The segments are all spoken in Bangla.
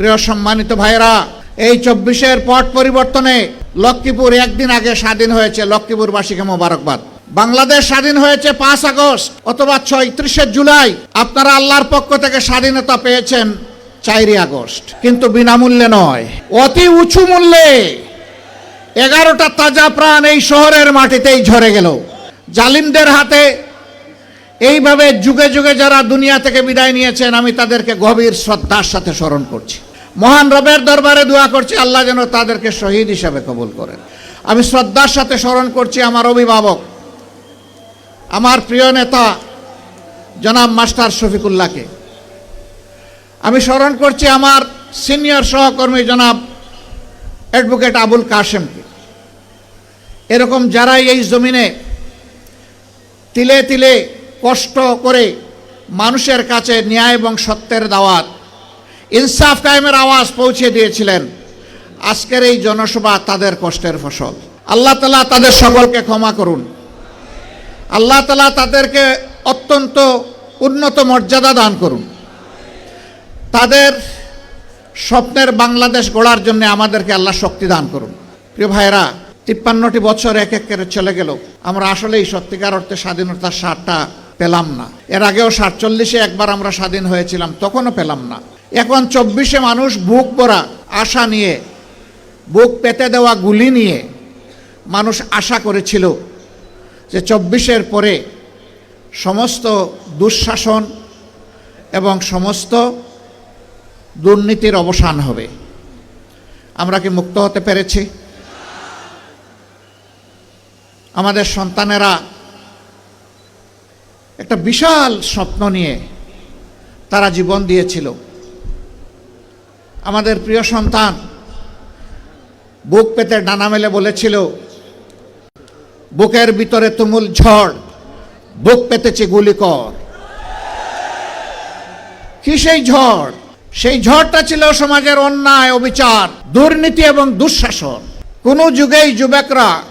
প্রিয় সম্মানিত ভাইরা এই চব্বিশের পট পরিবর্তনে লক্ষ্মীপুর একদিন আগে স্বাধীন হয়েছে লক্ষ্মীপুরবাসীকে মোবারকবাদ। বাংলাদেশ স্বাধীন হয়েছে পাঁচ আগস্ট অথবা ছয়ত্রিশে জুলাই। আপনারা আল্লাহর পক্ষ থেকে স্বাধীনতা পেয়েছেন চারই আগস্ট। কিন্তু বিনামূল্যে নয়, অতি উঁচু মূল্যে। এগারোটা তাজা প্রাণ এই শহরের মাটিতেই ঝরে গেল। জালিমদের হাতে এইভাবে যুগে যুগে যারা দুনিয়া থেকে বিদায় নিয়েছেন, আমি তাদেরকে গভীর শ্রদ্ধার সাথে স্মরণ করছি। মহান রবের দরবারে দোয়া করছি, আল্লাহ যেন তাদেরকে শহীদ হিসাবে কবুল করেন। আমি শ্রদ্ধার সাথে স্মরণ করছি আমার অভিভাবক, আমার প্রিয় নেতা, জনাব মাস্টার শফিকুল্লাহকে। আমি স্মরণ করছি আমার সিনিয়র সহকর্মী জনাব অ্যাডভোকেট আবুল কাশেমকে। এরকম যারাই এই জমিনে তিলে তিলে কষ্ট করে মানুষের কাছে ন্যায় এবং সত্যের দাওয়াত ইনসাফ কায়েমের আওয়াজ পৌঁছে দিয়েছিলেন। আজকের এই জনসভা তাদের কষ্টের ফসল। আল্লাহ তালা তাদের সকলকে ক্ষমা করুন। আল্লাহ তালা তাদেরকে অত্যন্ত উন্নত মর্যাদা দান করুন। তাদের স্বপ্নের বাংলাদেশ গড়ার জন্য আমাদেরকে আল্লাহ শক্তি দান করুন। প্রিয় ভাইরা তিপ্পান্নটি বছর এক এক করে চলে গেল। আমরা আসলেই সত্যিকার অর্থে স্বাধীনতার স্বাদটা পেলাম না। এর আগেও সাতচল্লিশে একবার আমরা স্বাধীন হয়েছিলাম, তখনও পেলাম না। এখন চব্বিশে মানুষ বুক পরা আশা নিয়ে, বুক পেতে দেওয়া গুলি নিয়ে মানুষ আশা করেছিল যে চব্বিশের পরে সমস্ত দুঃশাসন এবং সমস্ত দুর্নীতির অবসান হবে। আমরা কি মুক্ত হতে পেরেছি? আমাদের সন্তানেরা একটা বিশাল স্বপ্ন নিয়ে তারা জীবন দিয়েছিল। আমাদের প্রিয় সন্তান, বুক পেতে ডানা মেলে বলেছিল, বুকের ভিতরে তুমুল ঝড়, বুক পেতেছে গুলি কর। কি সেই ঝড়? সেই ঝড়টা ছিল সমাজের অন্যায়, অবিচার, দুর্নীতি এবং দুঃশাসন। কোনো যুগেই যুবকরা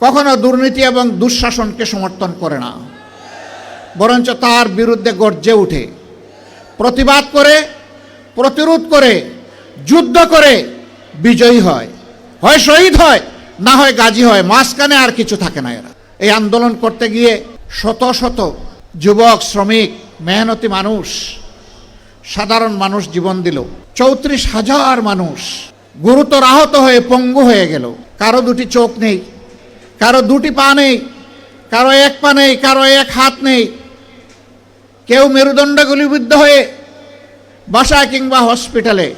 কখনো দুর্নীতি এবং দুঃশাসনকে সমর্থন করে না। বরঞ্চ তার বিরুদ্ধে গর্জে উঠে। প্রতিবাদ করে প্রতিরোধ করে, যুদ্ধ করে বিজয়ী হয়। হয় শহীদ হয়, না হয় গাজী হয়। মাঝখানে আর কিছু থাকে না এরা। এই আন্দোলন করতে গিয়ে শত শত যুবক, শ্রমিক, মেহনতি মানুষ, সাধারণ মানুষ জীবন দিল। চৌত্রিশ হাজার মানুষ গুরুতর আহত হয়ে পঙ্গু হয়ে গেল। কারও দুটি চোখ নেই, কারও দুটি পা নেই, কারও এক পা নেই, কারও এক হাত নেই। কেউ মেরুদণ্ড গুলিবিদ্ধ হয়ে বাসায় কিংবা হসপিটালে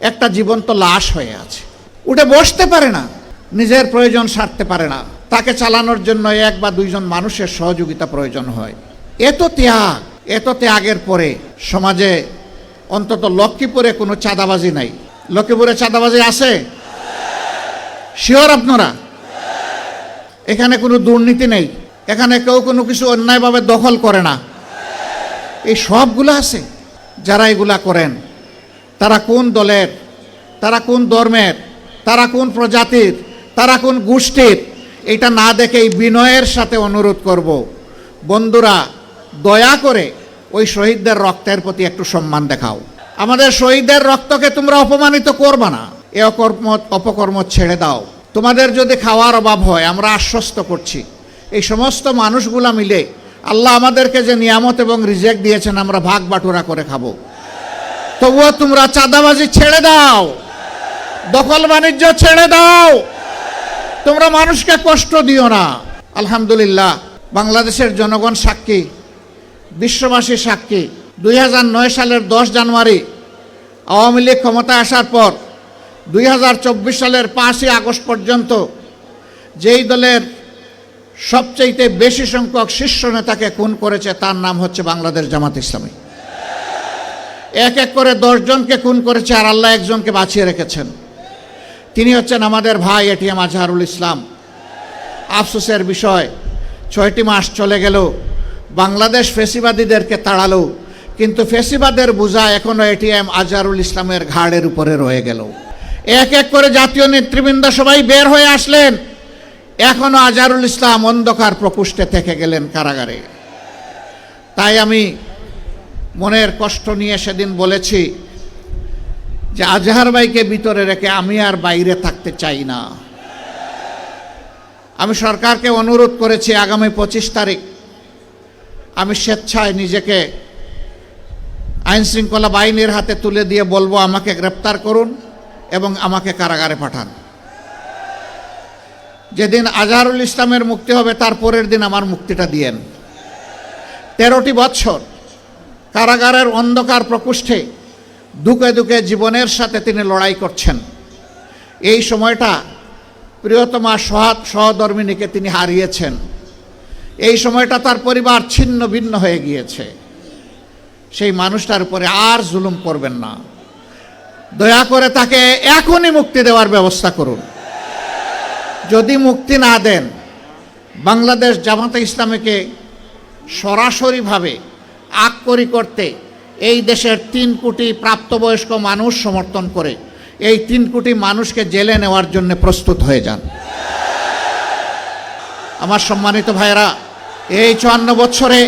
একটা জীবন্ত লাশ হয়ে আছে। উঠে বসতে পারে না, নিজের প্রয়োজন সারতে পারে না। তাকে চালানোর জন্য এক বা দুইজন মানুষের সহযোগিতা প্রয়োজন হয়। এত ত্যাগ এত ত্যাগের পরে সমাজে অন্তত লক্ষ্মীপুরে কোনো চাঁদাবাজি নাই। লক্ষ্মীপুরে চাঁদাবাজি আছে? শিওর আপনারা? এখানে কোনো দুর্নীতি নেই। এখানে কেউ কোনো কিছু অন্যায়ভাবে দখল করে না। এই সবগুলো আছে? যারা এগুলা করেন, তারা কোন দলের, তারা কোন ধর্মের, তারা কোন প্রজাতির, তারা কোন গোষ্ঠীর, এটা না দেখে এই বিনয়ের সাথে অনুরোধ করব। বন্ধুরা, দয়া করে ওই শহীদদের রক্তের প্রতি একটু সম্মান দেখাও। আমাদের শহীদদের রক্তকে তোমরা অপমানিত করবা না। এ অকর্ম, অপকর্ম ছেড়ে দাও। তোমাদের যদি খাওয়ার অভাব হয়, আমরা আশ্বস্ত করছি। এই সমস্ত মানুষগুলা মিলে আল্লাহ আমাদেরকে যে নিয়ামত এবং রিজেক্ট দিয়েছেন, আমরা ভাগ বাটুরা করে খাব। তবুও তোমরা চাঁদাবাজি ছেড়ে দাও। দখল বাণিজ্য ছেড়ে দাও। তোমরা মানুষকে কষ্ট দিও না। আলহামদুলিল্লাহ, বাংলাদেশের জনগণ সাক্ষী, বিশ্ববাসী সাক্ষী। দুই নয় সালের দশ জানুয়ারি, আওয়ামী লীগ ক্ষমতায় আসার পর দুই হাজার চব্বিশ সালের পাঁচই আগস্ট পর্যন্ত যেই দলের সবচেয়ে বেশি সংখ্যক শীর্ষ নেতাকে খুন করেছে তার নাম হচ্ছে বাংলাদেশ জামাত ইসলামী। এক এক করে দশজনকে খুন করেছে আর আল্লাহ একজনকে বাঁচিয়ে রেখেছেন। তিনি হচ্ছেন আমাদের ভাই এটিএম আজহারুল ইসলাম। আফসোসের বিষয়, ছয়টি মাস চলে গেল বাংলাদেশ ফেসিবাদীদেরকে তাড়ালো, কিন্তু ফেসিবাদের বোঝা এখনও এটিএম আজহারুল ইসলামের ঘাড়ের উপরে রয়ে গেল। এক এক করে জাতীয় নেতৃবৃন্দ সবাই বের হয়ে আসলেন। এখনও আজারুল ইসলাম অন্ধকার প্রকুষ্টে থেকে গেলেন কারাগারে। তাই আমি মনের কষ্ট নিয়ে সেদিন বলেছি যে আজহার ভাইকে ভিতরে রেখে আমি আর বাইরে থাকতে চাই না। আমি সরকারকে অনুরোধ করেছি আগামী পঁচিশ তারিখ আমি স্বেচ্ছায় নিজেকে আইন শৃঙ্খলা বাহিনীর হাতে তুলে দিয়ে বলব, আমাকে গ্রেপ্তার করুন এবং আমাকে কারাগারে পাঠান। যেদিন আজহারুল ইসলামের মুক্তি হবে, তার পরের দিন আমার মুক্তিটা দিয়েন। তেরোটি বৎসর কারাগারের অন্ধকার প্রকোষ্ঠে দুকে দুকে জীবনের সাথে তিনি লড়াই করছেন। এই সময়টা প্রিয়তমা সহাত সহধর্মিনীকে তিনি হারিয়েছেন। এই সময়টা তার পরিবার ছিন্ন ভিন্ন হয়ে গিয়েছে। সেই মানুষটার উপরে আর জুলুম করবেন না। দয়া করে তাকে এখনই মুক্তি দেওয়ার ব্যবস্থা করুন। যদি মুক্তি না দেন, বাংলাদেশ জামাতে ইসলামীকে সরাসরিভাবে আক্করি করতে এই দেশের তিন কোটি প্রাপ্তবয়স্ক মানুষ সমর্থন করে, এই তিন কোটি মানুষকে জেলে নেওয়ার জন্য প্রস্তুত হয়ে যান। আমার সম্মানিত ভাইরা এই চুয়ান্ন বছরে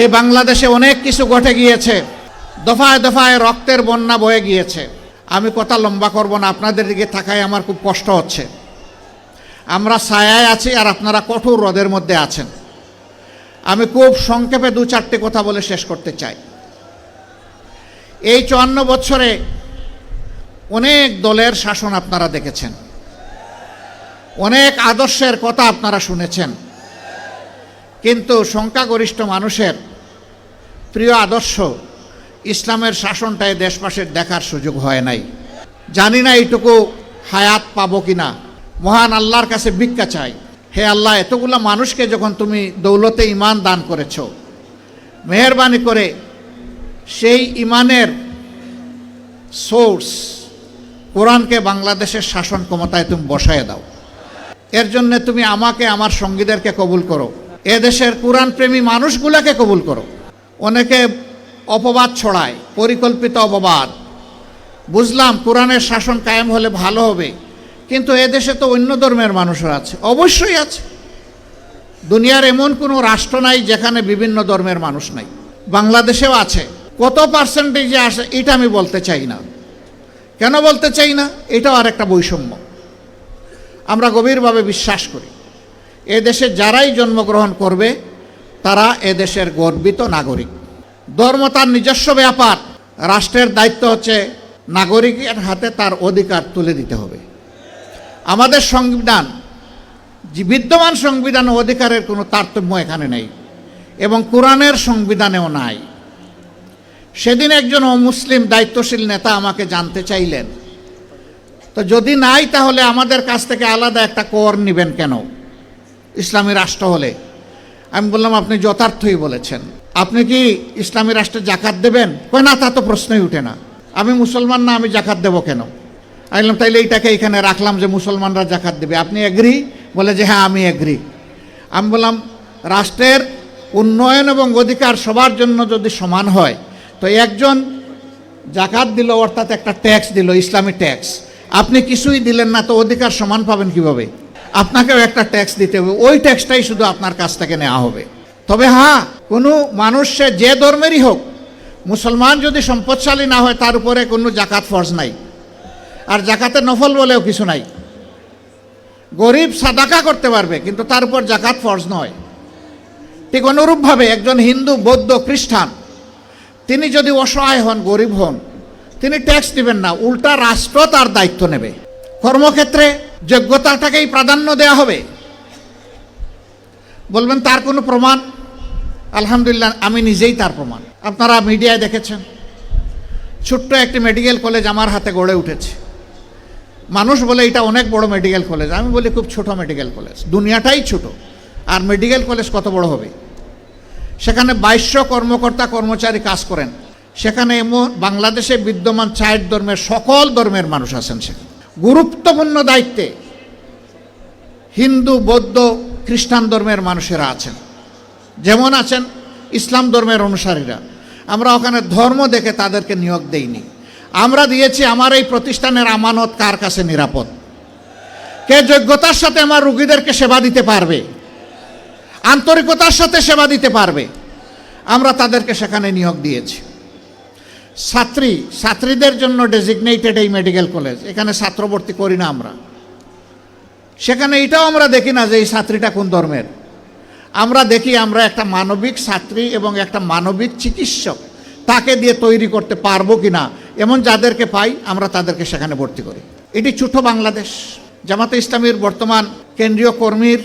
এই বাংলাদেশে অনেক কিছু ঘটে গিয়েছে, দফায় দফায় রক্তের বন্যা বয়ে গিয়েছে। আমি কথা লম্বা করব না, আপনাদের দিকে থাকায় আমার খুব কষ্ট হচ্ছে। আমরা ছায়ায় আছি আর আপনারা কঠোর হ্রদের মধ্যে আছেন। আমি খুব সংক্ষেপে দু চারটে কথা বলে শেষ করতে চাই। এই চুয়ান্ন বছরে অনেক দলের শাসন আপনারা দেখেছেন। অনেক আদর্শের কথা আপনারা শুনেছেন। কিন্তু সংখ্যাগরিষ্ঠ মানুষের প্রিয় আদর্শ ইসলামের শাসনটাই দেশবাসীর দেখার সুযোগ হয় নাই। জানি না এইটুকু হায়াত পাবো কি না মহান আল্লাহর কাছে ভিক্ষা চাই। হে আল্লাহ, এতগুলো মানুষকে যখন তুমি দৌলতে ইমান দান করেছ, মেহরবানি করে সেই ইমানের সোর্স কোরআনকে বাংলাদেশের শাসন ক্ষমতায় তুমি বসায় দাও। এর জন্য তুমি আমাকে, আমার সঙ্গীদেরকে কবুল করো। এদেশের কোরআন প্রেমী মানুষগুলোকে কবুল করো। অনেকে অপবাদ ছড়ায়, পরিকল্পিত অপবাদ। বুঝলাম, কোরআনের শাসন কায়েম হলে ভালো হবে। কিন্তু এদেশে তো অন্য ধর্মের মানুষরা আছে। অবশ্যই আছে। দুনিয়ার এমন কোনো রাষ্ট্র নাই যেখানে বিভিন্ন ধর্মের মানুষ নাই। বাংলাদেশেও আছে। কত পার্সেন্টেজে আসে এটা আমি বলতে চাই না। কেন বলতে চাই না? এটাও আর একটা বৈষম্য। আমরা গভীরভাবে বিশ্বাস করি এদেশে যারাই জন্মগ্রহণ করবে, তারা এদেশের গর্বিত নাগরিক। ধর্ম তার নিজস্ব ব্যাপার। রাষ্ট্রের দায়িত্ব হচ্ছে নাগরিকের হাতে তার অধিকার তুলে দিতে হবে। আমাদের সংবিধান বিদ্যমান সংবিধান অধিকারের কোনো তারতম্য এখানে নেই এবং কোরআনের সংবিধানেও নাই। সেদিন একজন অমুসলিম দায়িত্বশীল নেতা আমাকে জানতে চাইলেন, তো যদি নাই তাহলে আমাদের কাছ থেকে আলাদা একটা কর নেবেন কেন ইসলামী রাষ্ট্র হলে? আমি বললাম, আপনি যথার্থই বলেছেন। আপনি কি ইসলামী রাষ্ট্রে জাকাত দেবেন? কই না, তা তো প্রশ্নই উঠে না। আমি মুসলমান না, আমি জাকাত দেবো কেন? আমি বললাম তাইলে এইটাকে এখানে রাখলাম যে মুসলমানরা জাকাত দেবে। আপনি এগ্রি বলে যে হ্যাঁ আমি এগ্রি আমি বললাম, রাষ্ট্রের উন্নয়ন এবং অধিকার সবার জন্য যদি সমান হয়, তো একজন জাকাত দিল, অর্থাৎ একটা ট্যাক্স দিল, ইসলামী ট্যাক্স আপনি কিছুই দিলেন না, তো অধিকার সমান পাবেন কীভাবে? আপনাকেও একটা ট্যাক্স দিতে হবে। ওই ট্যাক্সটাই শুধু আপনার কাছ থেকে নেওয়া হবে। তবে হ্যাঁ কোনো মানুষ, সে যে ধর্মেরই হোক, মুসলমান যদি সম্পদশালী না হয়, তার উপরে কোনো জাকাত ফরজ নাই। আর জাকাতে নফল বলেও কিছু নাই। গরিব সাদাকা করতে পারবে, কিন্তু তার উপর জাকাত ফরজ নয়। ঠিক অনুরূপভাবে একজন হিন্দু, বৌদ্ধ, খ্রিস্টান, তিনি যদি অসহায় হন, গরিব হন, তিনি ট্যাক্স দিবেন না, উল্টা রাষ্ট্র তার দায়িত্ব নেবে। কর্মক্ষেত্রে যোগ্যতাটাকেই প্রাধান্য দেওয়া হবে। বলবেন, তার কোনো প্রমাণ? আলহামদুলিল্লাহ, আমি নিজেই তার প্রমাণ। আপনারা মিডিয়ায় দেখেছেন। ছোট্ট একটি মেডিকেল কলেজ আমার হাতে গড়ে উঠেছে। মানুষ বলে এটা অনেক বড় মেডিকেল কলেজ আমি বলি খুব ছোট মেডিকেল কলেজ দুনিয়াটাই ছোট। আর মেডিকেল কলেজ কত বড় হবে? সেখানে বাইশশো কর্মকর্তা কর্মচারী কাজ করেন। সেখানে এমন বাংলাদেশে বিদ্যমান চার ধর্মের সকল ধর্মের মানুষ আছেন সেখানে। গুরুত্বপূর্ণ দায়িত্বে হিন্দু, বৌদ্ধ, খ্রিস্টান ধর্মের মানুষেরা আছেন। যেমন আছেন ইসলাম ধর্মের অনুসারীরা। আমরা ওখানে ধর্ম দেখে তাদেরকে নিয়োগ দেইনি। আমরা দিয়েছি আমার এই প্রতিষ্ঠানের আমানত কার কাছে নিরাপদ? কে যোগ্যতার সাথে আমার রুগীদেরকে সেবা দিতে পারবে? আন্তরিকতার সাথে সেবা দিতে পারবে? আমরা তাদেরকে সেখানে নিয়োগ দিয়েছি। ছাত্রী, ছাত্রীদের জন্য ডেজিগনেটেড এই মেডিকেল কলেজ এখানে ছাত্রভর্তি করি না আমরা। সেখানে এটাও আমরা দেখি না যে এই ছাত্রীটা কোন ধর্মের। আমরা দেখি আমরা একটা মানবিক ছাত্রী এবং একটা মানবিক চিকিৎসক। তাকে দিয়ে তৈরি করতে পারব কি না এমন যাদেরকে পাই, আমরা তাদেরকে সেখানে ভর্তি করি। এটি ছোট বাংলাদেশ। জামাতে ইসলামীর বর্তমান কেন্দ্রীয় কর্মীর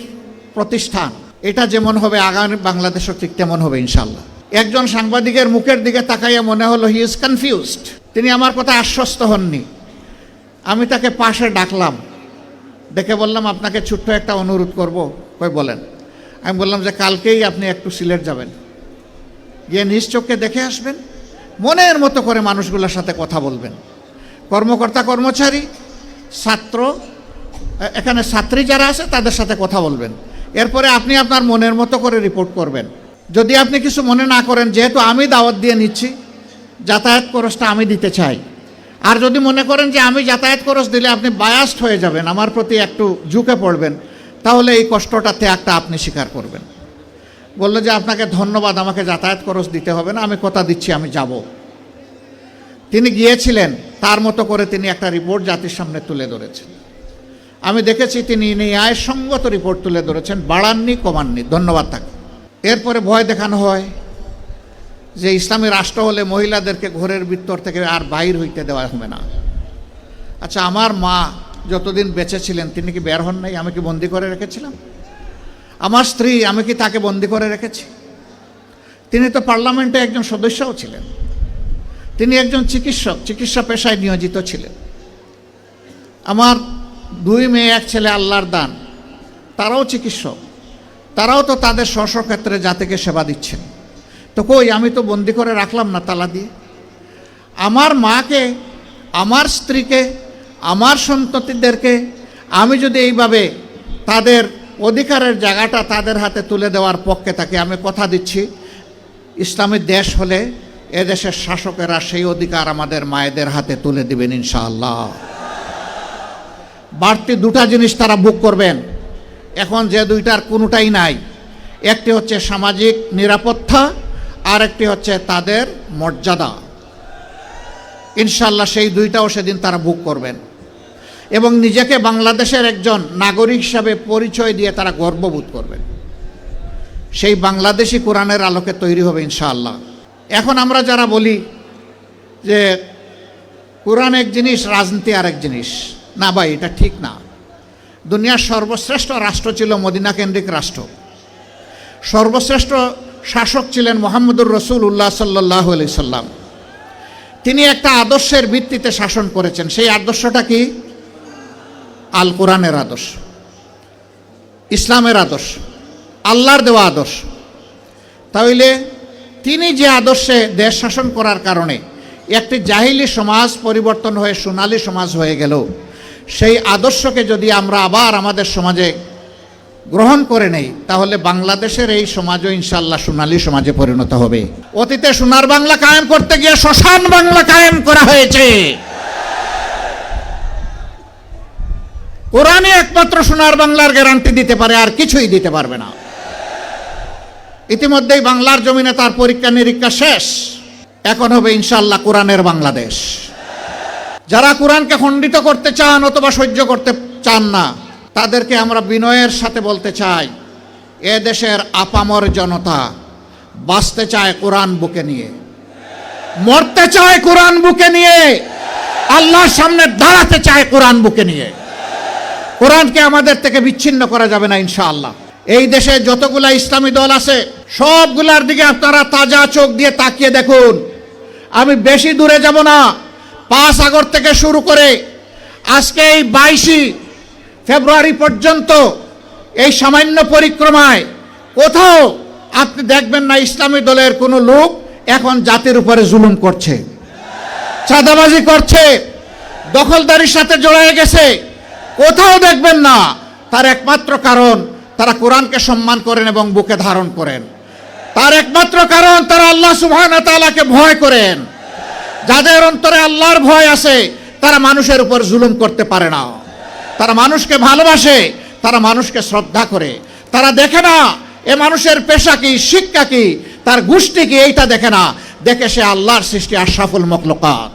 প্রতিষ্ঠান। এটা যেমন হবে আগামী বাংলাদেশও ঠিক তেমন হবে ইনশাল্লাহ একজন সাংবাদিকের মুখের দিকে তাকাইয়া মনে হলো হি ইজ কনফিউজড তিনি আমার কথা আশ্বস্ত হননি। আমি তাকে পাশে ডাকলাম। ডেকে বললাম, আপনাকে ছোট্ট একটা অনুরোধ করব। কই, বলেন। আমি বললাম যে, কালকেই আপনি একটু সিলেট যাবেন। গিয়ে নিজ চোখকে দেখে আসবেন। মনের মতো করে মানুষগুলোর সাথে কথা বলবেন। কর্মকর্তা, কর্মচারী, ছাত্র এখানে ছাত্রী যারা আছে তাদের সাথে কথা বলবেন। এরপরে আপনি আপনার মনের মতো করে রিপোর্ট করবেন। যদি আপনি কিছু মনে না করেন, যেহেতু আমি দাওয়াত দিয়ে নিচ্ছি, যাতায়াত খরচটা আমি দিতে চাই। আর যদি মনে করেন যে আমি যাতায়াত খরচ দিলে আপনি বায়াস্ট হয়ে যাবেন, আমার প্রতি একটু ঝুঁকে পড়বেন, তাহলে এই কষ্টটা ত্যাগটা আপনি স্বীকার করবেন। বলল যে, আপনাকে ধন্যবাদ, আমাকে যাতায়াত খরচ দিতে হবে না, আমি কথা দিচ্ছি, আমি যাব। তিনি গিয়েছিলেন, তার মতো করে তিনি একটা রিপোর্ট জাতির সামনে তুলে ধরেছেন। আমি দেখেছি তিনি ন্যায়সঙ্গত রিপোর্ট তুলে ধরেছেন, বাড়াননি, কমাননি, ধন্যবাদ তাকে। এরপরে ভয় দেখানো হয় যে, ইসলামী রাষ্ট্র হলে মহিলাদেরকে ঘরের ভিতর থেকে আর বাইর হইতে দেওয়া হবে না। আচ্ছা আমার মা যতদিন বেঁচে ছিলেন, তিনি কি বের হন নাই? আমি কি বন্দি করে রেখেছিলাম? আমার স্ত্রী, আমি কি তাকে বন্দি করে রেখেছি? তিনি তো পার্লামেন্টে একজন সদস্যও ছিলেন। তিনি একজন চিকিৎসক, চিকিৎসা পেশায় নিয়োজিত ছিলেন। আমার দুই মেয়ে, এক ছেলে, আল্লাহর দান। তারাও চিকিৎসক। তারাও তো তাদের স্ব ক্ষেত্রে জাতিকে সেবা দিচ্ছেন। তো কই, আমি তো বন্দি করে রাখলাম না তালা দিয়ে? আমার মাকে, আমার স্ত্রীকে, আমার সন্ততিদেরকে আমি যদি এইভাবে তাদের অধিকারের জায়গাটা তাদের হাতে তুলে দেওয়ার পক্ষে থাকি আমি কথা দিচ্ছি। ইসলামী দেশ হলে এদেশের শাসকেরা সেই অধিকার আমাদের মায়েদের হাতে তুলে দিবেন ইনশাআল্লাহ। বাড়তি দুটা জিনিস তারা বুক করবেন। এখন যে দুইটার কোনোটাই নাই। একটি হচ্ছে সামাজিক নিরাপত্তা আর একটি হচ্ছে তাদের মর্যাদা। ইনশাল্লাহ সেই দুইটাও সেদিন তারা বুক করবেন। এবং নিজেকে বাংলাদেশের একজন নাগরিক হিসাবে পরিচয় দিয়ে তারা গর্ববোধ করবেন সেই বাংলাদেশি কোরআনের আলোকে তৈরি হবে ইনশাআল্লাহ। এখন আমরা যারা বলি যে কোরআন এক জিনিস, রাজনীতি আর এক জিনিস। না ভাই, এটা ঠিক না। দুনিয়ার সর্বশ্রেষ্ঠ রাষ্ট্র ছিল মদিনা কেন্দ্রিক রাষ্ট্র। সর্বশ্রেষ্ঠ শাসক ছিলেন মোহাম্মদুর রসুল উল্লাহ সাল্লাহ সাল্লাম। তিনি একটা আদর্শের ভিত্তিতে শাসন করেছেন। সেই আদর্শটা কি? আল কোরআনের আদর্শ, ইসলামের আদর্শ, আল্লাহর দেওয়া আদর্শ। তাহলে তিনি যে আদর্শে দেশ শাসন করার কারণে একটি জাহিলি সমাজ পরিবর্তন হয়ে সোনালী সমাজ হয়ে গেল, সেই আদর্শকে যদি আমরা আবার আমাদের সমাজে গ্রহণ করে নেই, তাহলে বাংলাদেশের এই সমাজও ইনশাল্লাহ সোনালী সমাজে পরিণত হবে। অতীতে সোনার বাংলা কায়েম করতে গিয়ে শ্মশান বাংলা কায়েম করা হয়েছে। কোরআনই একমাত্র সোনার বাংলার গ্যারান্টি দিতে পারে, আর কিছুই দিতে পারবে না। ইতিমধ্যেই বাংলার জমিনে তার পরীক্ষা নিরীক্ষা শেষ। এখন হবে ইনশাল্লাহ কোরআনের বাংলাদেশ। যারা কোরআনকে খণ্ডিত করতে চান অথবা সহ্য করতে চান না, তাদেরকে আমরা বিনয়ের সাথে বলতে চাই, এ দেশের আপামর জনতা বাঁচতে চায় কোরআন বুকে নিয়ে। মরতে চায় কোরআন বুকে নিয়ে। আল্লাহর সামনে দাঁড়াতে চায় কোরআন বুকে নিয়ে। কোরআনকে আমাদের থেকে বিচ্ছিন্ন করা যাবে না ইনশাআল্লাহ। এই দেশে যতগুলা ইসলামী দল আছে, সবগুলার দিকে আপনারা তাজা চোখ দিয়ে তাকিয়ে দেখুন। আমি বেশি দূরে যাব না। পাঁচ আগর থেকে শুরু করে আজকে এই বাইশে ফেব্রুয়ারি পর্যন্ত এই সামান্য পরিক্রমায় কোথাও আপনি দেখবেন না ইসলামী দলের কোনো লোক এখন জাতির উপরে জুলুম করছে। চাঁদাবাজি করছে। দখলদারির সাথে জড়ায় গেছে। কোথাও দেখবেন না, তার একমাত্র কারণ তারা কোরআনকে সম্মান করেন এবং বুকে ধারণ করেন। তার একমাত্র কারণ তারা আল্লাহ সুবহান তাআলাকে ভয় করেন। যাদের অন্তরে আল্লাহর ভয় আছে, তারা মানুষের উপর জুলুম করতে পারে না। তারা মানুষকে ভালোবাসে, তারা মানুষকে শ্রদ্ধা করে। তারা দেখে না, এ মানুষের পেশা কি, শিক্ষা কি, তার গোষ্ঠী কি, এইটা দেখে না। দেখে সে আল্লাহর সৃষ্টি আশরাফুল মকলকাত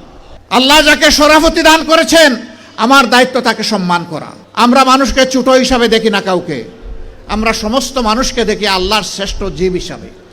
আল্লাহ যাকে সরাফতি দান করেছেন আমার দায়িত্ব তাকে সম্মান করা। আমরা মানুষকে ছুটো হিসাবে দেখি না কাউকে। আমরা সমস্ত মানুষকে দেখি আল্লাহর শ্রেষ্ঠ জীব হিসাবে।